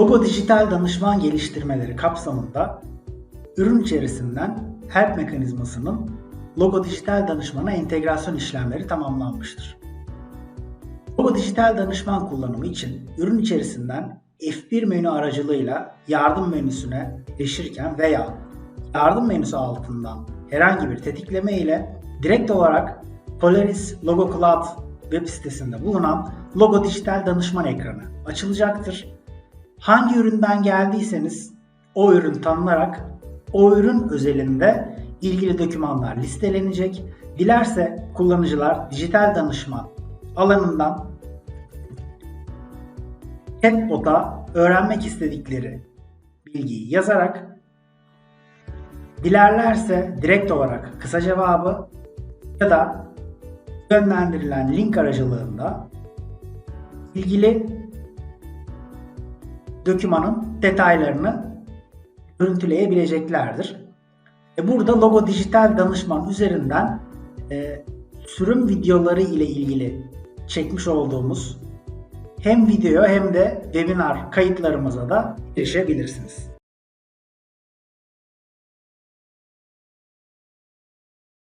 Logo dijital danışman geliştirmeleri kapsamında ürün içerisinden help mekanizmasının Logo dijital danışmana entegrasyon işlemleri tamamlanmıştır. Logo dijital danışman kullanımı için ürün içerisinden F1 menü aracılığıyla yardım menüsüne erişirken veya yardım menüsü altından herhangi bir tetikleme ile direkt olarak Polaris Logo Cloud web sitesinde bulunan Logo Dijital Danışman ekranı açılacaktır. Hangi üründen geldiyseniz o ürün tanınarak o ürün özelinde ilgili dokümanlar listelenecek. Dilerse kullanıcılar dijital danışman alanından chatbot'a öğrenmek istedikleri bilgiyi yazarak dilerlerse direkt olarak kısa cevabı ya da yönlendirilen link aracılığında ilgili dokümanın detaylarını görüntüleyebileceklerdir. E burada logo dijital danışman üzerinden e, sürüm videoları ile ilgili çekmiş olduğumuz hem video hem de webinar kayıtlarımıza da erişebilirsiniz.